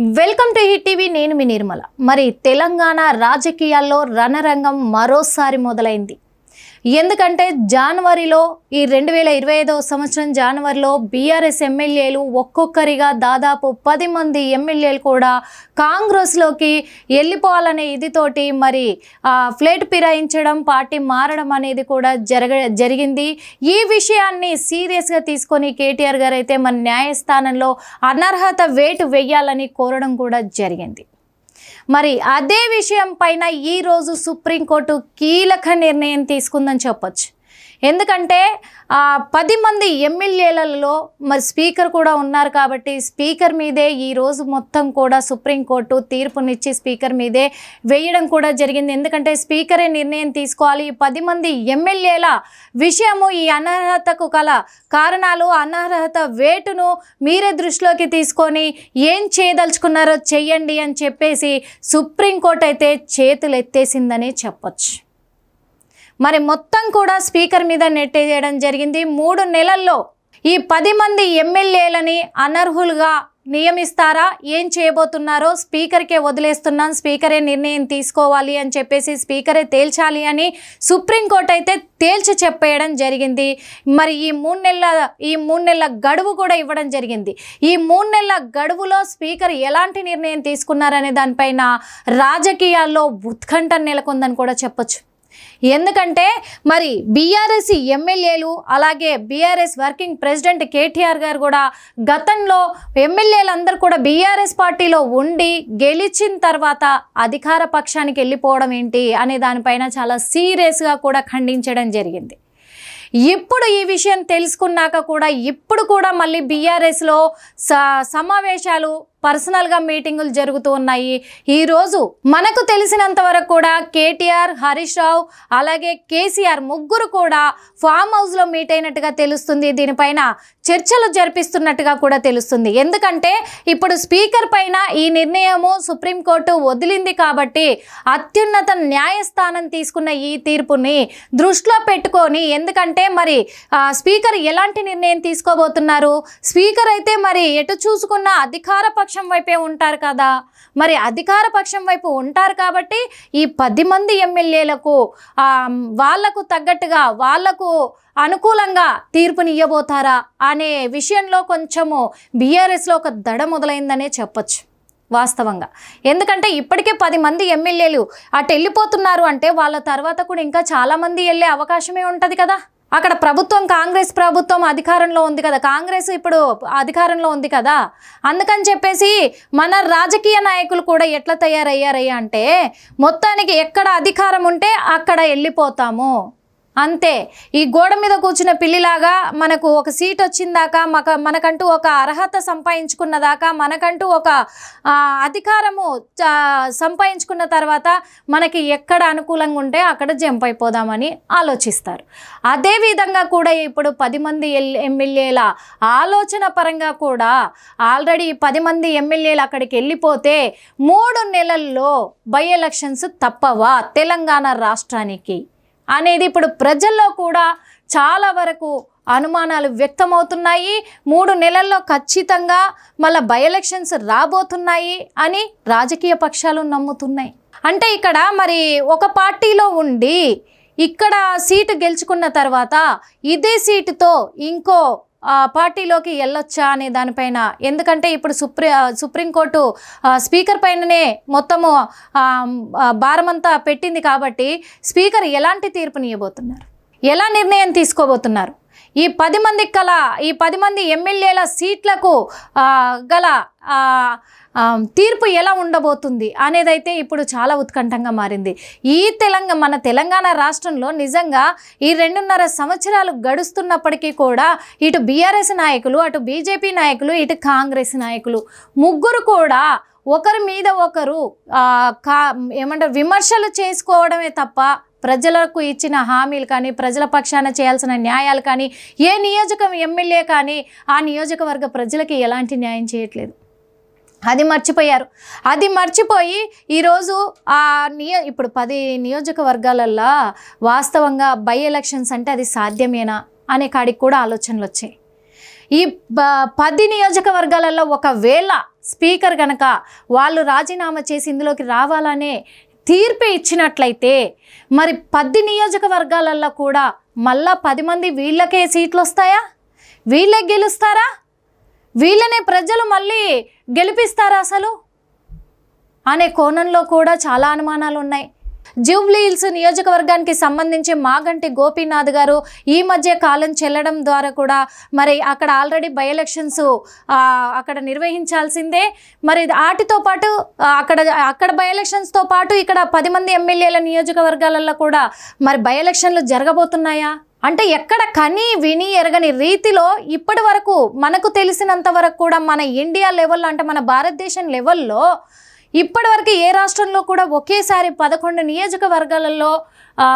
Welcome to hit TV నేను మీ నిర్మల. మరి తెలంగాణ రాజకీయాల్లో రణరంగం మరోసారి మొదలైంది. ఎందుకంటే జనవరిలో ఈ రెండు వేల ఇరవై ఐదవ సంవత్సరం జనవరిలో బీఆర్ఎస్ ఎమ్మెల్యేలు ఒక్కొక్కరిగా దాదాపు పది మంది ఎమ్మెల్యేలు కూడా కాంగ్రెస్లోకి వెళ్ళిపోవాలనే ఇదితోటి మరి ఆ, ఫ్లేట్ ఫిరాయించడం పార్టీ మారడం అనేది కూడా జరగ జరిగింది. ఈ విషయాన్ని సీరియస్గా తీసుకొని కేటీఆర్ గారు అయితే మన న్యాయస్థానంలో అనర్హత వేటు వేయాలని కోరడం కూడా జరిగింది. మరి అదే విషయం పైన ఈరోజు సుప్రీంకోర్టు కీలక నిర్ణయం తీసుకుందని చెప్పొచ్చు. ఎందుకంటే పది మంది ఎమ్మెల్యేలలో మరి స్పీకర్ కూడా ఉన్నారు కాబట్టి స్పీకర్ మీదే ఈరోజు మొత్తం కూడా సుప్రీంకోర్టు తీర్పునిచ్చి స్పీకర్ మీదే వేయడం కూడా జరిగింది. ఎందుకంటే స్పీకరే నిర్ణయం తీసుకోవాలి. ఈ పది మంది ఎమ్మెల్యేల విషయము ఈ అనర్హతకు గల కారణాలు అనర్హత వేటును మీరే దృష్టిలోకి తీసుకొని ఏం చేయదలుచుకున్నారో చెయ్యండి అని చెప్పేసి సుప్రీంకోర్టు అయితే చేతులు ఎత్తేసిందనే చెప్పొచ్చు. మరి మొత్తం కూడా స్పీకర్ మీద నెట్టేయడం జరిగింది. మూడు నెలల్లో ఈ పది మంది ఎమ్మెల్యేలని అనర్హులుగా నియమిస్తారా? ఏం చేయబోతున్నారో? స్పీకర్కే వదిలేస్తున్నాం స్పీకరే నిర్ణయం తీసుకోవాలి అని చెప్పేసి స్పీకరే తేల్చాలి అని సుప్రీంకోర్టు అయితే తేల్చి చెప్పేయడం జరిగింది. మరి ఈ మూడు నెలల ఈ మూడు నెలల గడువు కూడా ఇవ్వడం జరిగింది. ఈ మూడు నెలల గడువులో స్పీకర్ ఎలాంటి నిర్ణయం తీసుకున్నారనే దానిపైన రాజకీయాల్లో ఉత్కంఠ నెలకొందని కూడా చెప్పొచ్చు. ఎందుకంటే మరి బీఆర్ఎస్ ఎమ్మెల్యేలు అలాగే బీఆర్ఎస్ వర్కింగ్ ప్రెసిడెంట్ కేటీఆర్ గారు కూడా గతంలో ఎమ్మెల్యేలందరూ కూడా బీఆర్ఎస్ పార్టీలో ఉండి గెలిచిన తర్వాత అధికార పక్షానికి వెళ్ళిపోవడం ఏంటి అనే దానిపైన చాలా సీరియస్గా కూడా ఖండించడం జరిగింది. ఇప్పుడు ఈ విషయం తెలుసుకున్నాక కూడా ఇప్పుడు కూడా మళ్ళీ బీఆర్ఎస్లో స సమావేశాలు పర్సనల్గా మీటింగులు జరుగుతూ ఉన్నాయి. ఈరోజు మనకు తెలిసినంత వరకు కూడా కేటీఆర్ హరీష్ రావు అలాగే కేసీఆర్ ముగ్గురు కూడా ఫామ్ హౌస్లో మీట్ అయినట్టుగా తెలుస్తుంది. దీనిపైన చర్చలు జరిపిస్తున్నట్టుగా కూడా తెలుస్తుంది. ఎందుకంటే ఇప్పుడు స్పీకర్ పైన ఈ నిర్ణయము సుప్రీంకోర్టు వదిలింది కాబట్టి అత్యున్నత న్యాయస్థానం తీసుకున్న ఈ తీర్పుని దృష్టిలో పెట్టుకొని ఎందుకంటే మరి స్పీకర్ ఎలాంటి నిర్ణయం తీసుకోబోతున్నారు? స్పీకర్ అయితే మరి ఎటు చూసుకున్న అధికార పక్షం పక్షం వైపే ఉంటారు కదా. మరి అధికార పక్షం వైపు ఉంటారు కాబట్టి ఈ పది మంది ఎమ్మెల్యేలకు వాళ్ళకు తగ్గట్టుగా వాళ్ళకు అనుకూలంగా తీర్పుని ఇవ్వబోతారా అనే విషయంలో కొంచెము బీఆర్ఎస్లో ఒక దడ మొదలైందనే చెప్పొచ్చు వాస్తవంగా. ఎందుకంటే ఇప్పటికే పది మంది ఎమ్మెల్యేలు అటు వెళ్ళిపోతున్నారు అంటే వాళ్ళ తర్వాత కూడా ఇంకా చాలామంది వెళ్ళే అవకాశమే ఉంటుంది కదా. అక్కడ ప్రభుత్వం కాంగ్రెస్ ప్రభుత్వం అధికారంలో ఉంది కదా. కాంగ్రెస్ ఇప్పుడు అధికారంలో ఉంది కదా. అందుకని చెప్పేసి మన రాజకీయ నాయకులు కూడా ఎట్లా తయారయ్యారయ్యా అంటే మొత్తానికి ఎక్కడ అధికారం ఉంటే అక్కడ వెళ్ళిపోతాము. అంతే. ఈ గోడ మీద కూర్చున్న పిల్లిలాగా మనకు ఒక సీట్ వచ్చిందాకా మక మనకంటూ ఒక అర్హత సంపాదించుకున్న దాకా మనకంటూ ఒక అధికారము సంపాదించుకున్న తర్వాత మనకి ఎక్కడ అనుకూలంగా ఉంటే అక్కడ జంప్ అయిపోదామని ఆలోచిస్తారు. అదేవిధంగా కూడా ఇప్పుడు పది మంది ఎల్- ఎమ్మెల్యేల ఆలోచన పరంగా కూడా ఆల్రెడీ పది మంది ఎమ్మెల్యేలు అక్కడికి వెళ్ళిపోతే మూడు నెలల్లో బై ఎలక్షన్స్ తప్పవా తెలంగాణ రాష్ట్రానికి? అనేది ఇప్పుడు ప్రజల్లో కూడా చాలా వరకు అనుమానాలు వ్యక్తమవుతున్నాయి. మూడు నెలల్లో ఖచ్చితంగా మళ్ళీ బై ఎలక్షన్స్ రాబోతున్నాయి అని రాజకీయ పక్షాలు నమ్ముతున్నాయి. అంటే ఇక్కడ మరి ఒక పార్టీలో ఉండి ఇక్కడ సీటు గెలుచుకున్న తర్వాత ఇదే సీటుతో ఇంకో పార్టీలోకి వెళ్ళొచ్చా అనే దానిపైన. ఎందుకంటే ఇప్పుడు సుప్రీ సుప్రీంకోర్టు స్పీకర్ పైననే మొత్తము భారమంతా పెట్టింది కాబట్టి స్పీకర్ ఎలాంటి తీర్పునియబోతున్నారు ఎలా నిర్ణయం తీసుకోబోతున్నారు? ఈ పది మంది కల ఈ పది మంది ఎమ్మెల్యేల సీట్లకు గల తీర్పు ఎలా ఉండబోతుంది అనేదైతే ఇప్పుడు చాలా ఉత్కంఠంగా మారింది. ఈ తెలంగాణ మన తెలంగాణ రాష్ట్రంలో నిజంగా ఈ రెండున్నర సంవత్సరాలు గడుస్తున్నప్పటికీ కూడా ఇటు బీఆర్ఎస్ నాయకులు అటు బీజేపీ నాయకులు ఇటు కాంగ్రెస్ నాయకులు ముగ్గురు కూడా ఒకరి మీద ఒకరు కా ఏమంటారు విమర్శలు చేసుకోవడమే తప్ప ప్రజలకు ఇచ్చిన హామీలు కానీ ప్రజల పక్షాన చేయాల్సిన న్యాయాలు కానీ ఏ నియోజకం ఎమ్మెల్యే కానీ ఆ నియోజకవర్గ ప్రజలకి ఎలాంటి న్యాయం చేయట్లేదు. అది మర్చిపోయారు. అది మర్చిపోయి ఈరోజు ఆ నియో ఇప్పుడు పది నియోజకవర్గాలల్లో వాస్తవంగా బై ఎలక్షన్స్ అంటే అది సాధ్యమేనా అనే కాడికి కూడా ఆలోచనలు వచ్చాయి. ఈ పది నియోజకవర్గాలలో ఒకవేళ స్పీకర్ కనుక వాళ్ళు రాజీనామా చేసి ఇందులోకి రావాలనే తీర్పు ఇచ్చినట్లయితే మరి పది నియోజకవర్గాలలో కూడా మళ్ళా పది మంది వీళ్ళకే సీట్లు వస్తాయా వీళ్ళే గెలుస్తారా? వీళ్ళనే ప్రజలు మళ్ళీ గెలిపిస్తారా అసలు? అనే కోణంలో కూడా చాలా అనుమానాలు ఉన్నాయి జూబ్లీ హిల్స్ నియోజకవర్గానికి సంబంధించి మాగంటి గోపీనాథ్ గారు ఈ మధ్య కాలం చెల్లడం ద్వారా కూడా మరి అక్కడ ఆల్రెడీ బై ఎలక్షన్స్ అక్కడ నిర్వహించాల్సిందే. మరి వాటితో పాటు అక్కడ అక్కడ బై ఎలక్షన్స్తో పాటు ఇక్కడ పది మంది ఎమ్మెల్యేల నియోజకవర్గాలలో కూడా మరి బై ఎలక్షన్లు జరగబోతున్నాయా? అంటే ఎక్కడ కని విని ఎరగని రీతిలో ఇప్పటి వరకు మనకు తెలిసినంత వరకు కూడా మన ఇండియా లెవెల్లో అంటే మన భారతదేశం లెవెల్లో ఇప్పటివరకు ఏ రాష్ట్రంలో కూడా ఒకేసారి పదకొండు నియోజకవర్గాలలో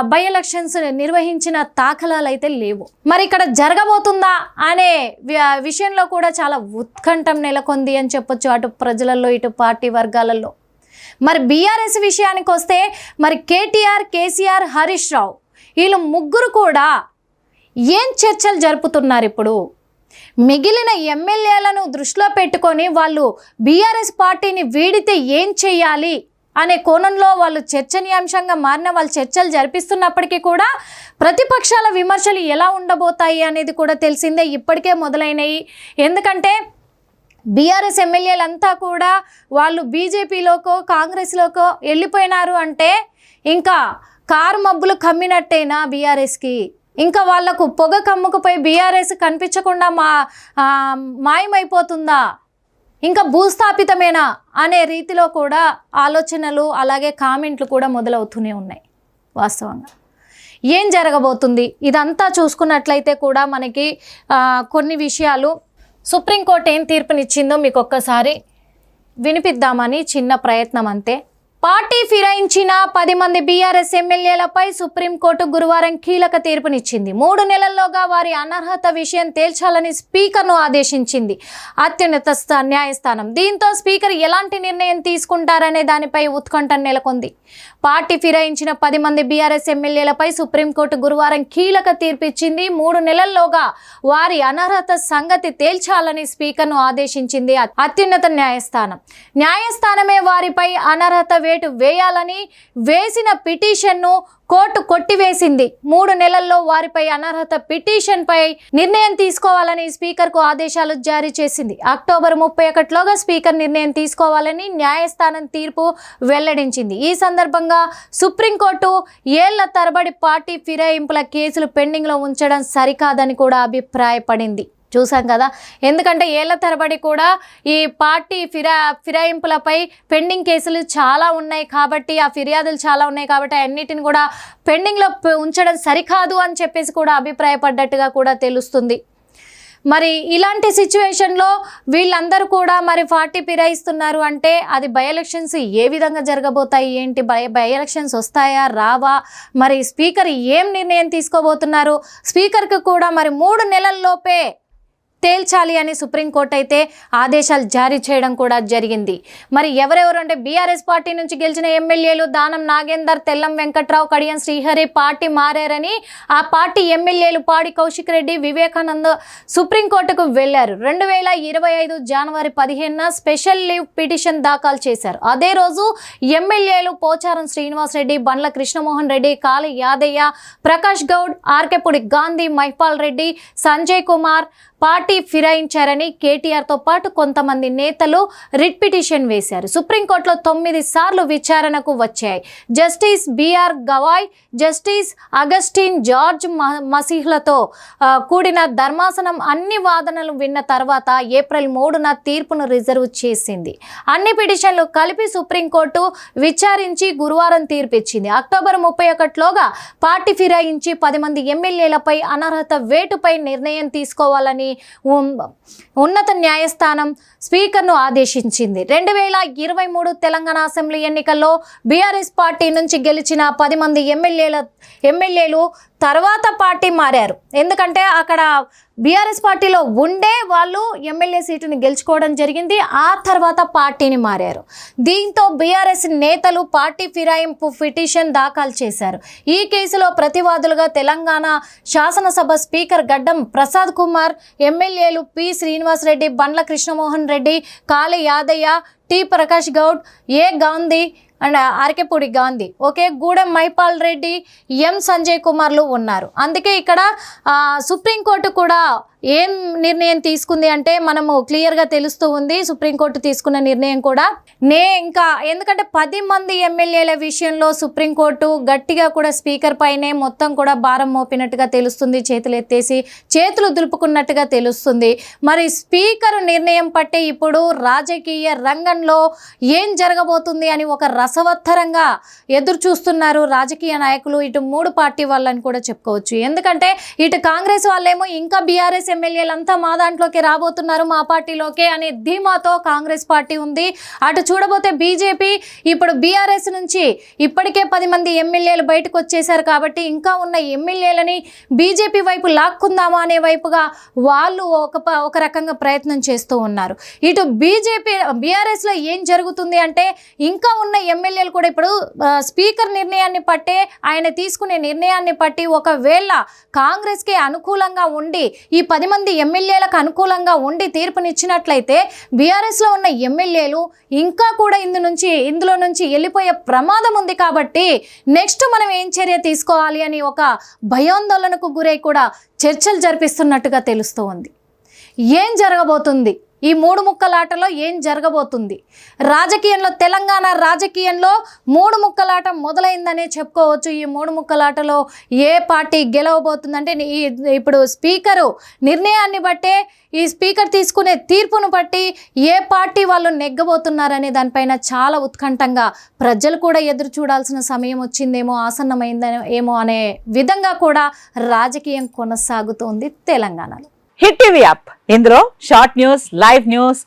బై ఎలక్షన్స్ నిర్వహించిన దాఖలాలు అయితే లేవు. మరి ఇక్కడ జరగబోతుందా అనే వి- విషయంలో కూడా చాలా ఉత్కంఠం నెలకొంది అని చెప్పొచ్చు అటు ప్రజలలో ఇటు పార్టీ వర్గాలలో. మరి బీఆర్ఎస్ విషయానికి వస్తే మరి కేటీఆర్ కేసీఆర్ హరీష్ రావు వీళ్ళు ముగ్గురు కూడా ఏం చర్చలు జరుపుతున్నారు ఇప్పుడు? మిగిలిన ఎమ్మెల్యేలను దృష్టిలో పెట్టుకొని వాళ్ళు బీఆర్ఎస్ పార్టీని వీడితే ఏం చేయాలి అనే కోణంలో వాళ్ళు చర్చనీయాంశంగా మారిన వాళ్ళు చర్చలు జరిపిస్తున్నప్పటికీ కూడా ప్రతిపక్షాల విమర్శలు ఎలా ఉండబోతాయి అనేది కూడా తెలిసిందే ఇప్పటికే మొదలైనవి. ఎందుకంటే బీఆర్ఎస్ ఎమ్మెల్యేలంతా కూడా వాళ్ళు బీజేపీలోకో కాంగ్రెస్లోకో వెళ్ళిపోయినారు అంటే ఇంకా కారు మబ్బులు కమ్మినట్టేనా బీఆర్ఎస్కి? ఇంకా వాళ్ళకు పొగ కమ్ముకుపోయి బీఆర్ఎస్ కనిపించకుండా మా మాయమైపోతుందా? ఇంకా భూస్థాపితమేనా అనే రీతిలో కూడా ఆలోచనలు అలాగే కామెంట్లు కూడా మొదలవుతూనే ఉన్నాయి వాస్తవంగా. ఏం జరగబోతుంది? ఇదంతా చూసుకున్నట్లయితే కూడా మనకి కొన్ని విషయాలు. సుప్రీంకోర్టు ఏం తీర్పునిచ్చిందో మీకు ఒక్కసారి వినిపిద్దామని చిన్న ప్రయత్నం అంతే పార్టీ ఫిరాయించిన పది మంది బీఆర్ఎస్ ఎమ్మెల్యేలపై సుప్రీంకోర్టు గురువారం కీలక తీర్పునిచ్చింది. మూడు నెలల్లోగా వారి అనర్హత విషయం తేల్చాలని స్పీకర్ను ఆదేశించింది. అత్యున్నత న్యాయస్థానం. దీంతో స్పీకర్ ఎలాంటి నిర్ణయం తీసుకుంటారనే దానిపై ఉత్కంఠ నెలకొంది. పార్టీ ఫిరాయించిన పది మంది బీఆర్ఎస్ ఎమ్మెల్యేలపై సుప్రీంకోర్టు గురువారం కీలక తీర్పిచ్చింది. మూడు నెలల్లోగా వారి అనర్హత సంగతి తేల్చాలని స్పీకర్ను ఆదేశించింది అత్యున్నత న్యాయస్థానం. న్యాయస్థానమే వారిపై అనర్హత వేటు వేయాలని వేసిన పిటిషన్ను కోర్టు కొట్టివేసింది. మూడు నెలల్లో వారిపై అనర్హత పిటిషన్పై నిర్ణయం తీసుకోవాలని స్పీకర్కు ఆదేశాలు జారీ చేసింది. అక్టోబర్ ముప్పై ఒకటిలోగా స్పీకర్ నిర్ణయం తీసుకోవాలని న్యాయస్థానం తీర్పు వెల్లడించింది. ఈ సందర్భంగా సుప్రీంకోర్టు ఏళ్ళ తరబడి పార్టీ ఫిరాయింపుల కేసులు పెండింగ్లో ఉంచడం సరికాదని కూడా అభిప్రాయపడింది. చూసాం కదా. ఎందుకంటే ఏళ్ళ తరబడి కూడా ఈ పార్టీ ఫిరా ఫిరాయింపులపై పెండింగ్ కేసులు చాలా ఉన్నాయి కాబట్టి ఆ ఫిర్యాదులు చాలా ఉన్నాయి కాబట్టి అన్నిటిని కూడా పెండింగ్లో ఉంచడం సరికాదు అని చెప్పేసి కూడా అభిప్రాయపడ్డట్టుగా కూడా తెలుస్తుంది. మరి ఇలాంటి సిచ్యువేషన్లో వీళ్ళందరూ కూడా మరి పార్టీ ఫిరాయిస్తున్నారు అంటే అది బై ఎలక్షన్స్ ఏ విధంగా జరగబోతాయి? ఏంటి బై బై ఎలక్షన్స్ వస్తాయా? రావా? మరి స్పీకర్ ఏం నిర్ణయం తీసుకోబోతున్నారు? స్పీకర్కి కూడా మరి మూడు నెలల్లోపే తేల్చాలి అని సుప్రీంకోర్టు అయితే ఆదేశాలు జారీ చేయడం కూడా జరిగింది. మరి ఎవరెవరు అంటే బీఆర్ఎస్ పార్టీ నుంచి గెలిచిన ఎమ్మెల్యేలు దానం నాగేందర్ తెల్లం వెంకట్రావు కడియం శ్రీహరి పార్టీ మారారని ఆ పార్టీ ఎమ్మెల్యేలు పాడి కౌశిక్ రెడ్డి వివేకానంద సుప్రీంకోర్టుకు వెళ్ళారు రెండు వేల ఇరవై ఐదు జనవరి పదిహేనున స్పెషల్ లీవ్ పిటిషన్ దాఖలు చేశారు. అదే రోజు ఎమ్మెల్యేలు పోచారం శ్రీనివాస్ రెడ్డి బండ్ల కృష్ణమోహన్ రెడ్డి కాళి యాదయ్య ప్రకాష్ గౌడ్ ఆర్కెపుడి గాంధీ మైపాల్ రెడ్డి సంజయ్ కుమార్ పార్టీ ఫిరాయించారని కేటీఆర్తో పాటు కొంతమంది నేతలు రిట్ పిటిషన్ వేశారు. సుప్రీంకోర్టులో తొమ్మిది సార్లు విచారణకు వచ్చాయి. Justice BR Gavai justice Augustine George మసీహ్లతో కూడిన ధర్మాసనం అన్ని వాదనలు విన్న తర్వాత ఏప్రిల్ మూడున తీర్పును రిజర్వ్ చేసింది. అన్ని పిటిషన్లు కలిపి సుప్రీంకోర్టు విచారించి గురువారం తీర్పిచ్చింది. అక్టోబర్ ముప్పై ఒకటిలోగా పార్టీ ఫిరాయించి పది మంది ఎమ్మెల్యేలపై అనర్హత వేటుపై నిర్ణయం తీసుకోవాలని ఉన్నత న్యాయస్థానం స్పీకర్ను ఆదేశించింది. రెండు వేల ఇరవై మూడు తెలంగాణ అసెంబ్లీ ఎన్నికల్లో బీఆర్ఎస్ పార్టీ నుంచి గెలిచిన పది మంది ఎమ్మెల్యేల ఎమ్మెల్యేలు తర్వాత పార్టీ మారారు. ఎందుకంటే అక్కడ బీఆర్ఎస్ పార్టీలో ఉండే వాళ్ళు ఎమ్మెల్యే సీటుని గెలుచుకోవడం జరిగింది. ఆ తర్వాత పార్టీని మారారు. దీంతో బీఆర్ఎస్ నేతలు పార్టీ ఫిరాయింపు పిటిషన్ దాఖలు చేశారు. ఈ కేసులో ప్రతివాదులుగా తెలంగాణ శాసనసభ స్పీకర్ గడ్డం ప్రసాద్ కుమార్ ఎమ్మెల్యేలు P Srinivasa Reddy Bandla Krishnamohan Reddy Kali Yadaiah T Prakash Goud A Gandhi and Arekapudi Gandhi. Okay Gudem Mahipal Reddy M Sanjay కుమార్లు ఉన్నారు. అందుకే ఇక్కడ సుప్రీంకోర్టు కూడా ఏం నిర్ణయం తీసుకుంది అంటే మనము క్లియర్గా తెలుస్తూ ఉంది సుప్రీంకోర్టు తీసుకున్న నిర్ణయం కూడా నే ఇంకా ఎందుకంటే పది మంది ఎమ్మెల్యేల విషయంలో సుప్రీంకోర్టు గట్టిగా కూడా స్పీకర్ పైనే మొత్తం కూడా భారం మోపినట్టుగా తెలుస్తుంది చేతులు ఎత్తేసి చేతులు దులుపుకున్నట్టుగా తెలుస్తుంది. మరి స్పీకర్ నిర్ణయం పట్టే ఇప్పుడు రాజకీయ రంగంలో ఏం జరగబోతుంది అని ఒక రసవత్తరంగా ఎదురు చూస్తున్నారు రాజకీయ నాయకులు. ఇటు మూడు పార్టీ వాళ్ళని కూడా చెప్పుకోవచ్చు. ఎందుకంటే ఇటు కాంగ్రెస్ వాళ్ళేమో ఇంకా బీఆర్ఎస్ ఎమ్మెల్యేలంతా మా దాంట్లోకి రాబోతున్నారు మా పార్టీలోకే అనే ధీమాతో కాంగ్రెస్ పార్టీ ఉంది. అటు చూడబోతే బీజేపీ ఇప్పుడు బీఆర్ఎస్ నుంచి ఇప్పటికే పది మంది ఎమ్మెల్యేలు బయటకు వచ్చేసారు కాబట్టి ఇంకా ఉన్న ఎమ్మెల్యేలని బీజేపీ వైపు లాక్కుందామా అనే వైపుగా వాళ్ళు ఒక ఒక రకంగా ప్రయత్నం చేస్తూ ఉన్నారు. ఇటు బీజేపీ బీఆర్ఎస్లో ఏం జరుగుతుంది అంటే ఇంకా ఉన్న ఎమ్మెల్యేలు కూడా ఇప్పుడు స్పీకర్ నిర్ణయాన్ని పట్టే ఆయన తీసుకునే నిర్ణయాన్ని పట్టి ఒకవేళ కాంగ్రెస్కి అనుకూలంగా ఉండి ఈ పది మంది ఎమ్మెల్యేలకు అనుకూలంగా ఉండి తీర్పునిచ్చినట్లయితే బీఆర్ఎస్లో ఉన్న ఎమ్మెల్యేలు ఇంకా కూడా ఇందు నుంచి ఇందులో నుంచి వెళ్ళిపోయే ప్రమాదం ఉంది కాబట్టి నెక్స్ట్ మనం ఏం చర్య తీసుకోవాలి అని ఒక భయాందోళనకు గురై కూడా చర్చలు జరిపిస్తున్నట్టుగా తెలుస్తూ ఉంది ఏం జరగబోతుంది? ఈ మూడు ముక్కలాటలో ఏం జరగబోతుంది? రాజకీయంలో తెలంగాణ రాజకీయంలో మూడు ముక్కలాట మొదలైందనే చెప్పుకోవచ్చు. ఈ మూడు ముక్కలాటలో ఏ పార్టీ గెలవబోతుందంటే ఈ ఇప్పుడు స్పీకరు నిర్ణయాన్ని బట్టే ఈ స్పీకర్ తీసుకునే తీర్పును బట్టి ఏ పార్టీ వాళ్ళు నెగ్గబోతున్నారనే దానిపైన చాలా ఉత్కంఠంగా ప్రజలు కూడా ఎదురు చూడాల్సిన సమయం వచ్చిందేమో ఆసన్నమైందేమో ఏమో అనే విధంగా కూడా రాజకీయం కొనసాగుతోంది తెలంగాణలో. Hit TV app. ఇందులో షార్ట్ న్యూస్ లైవ్ న్యూస్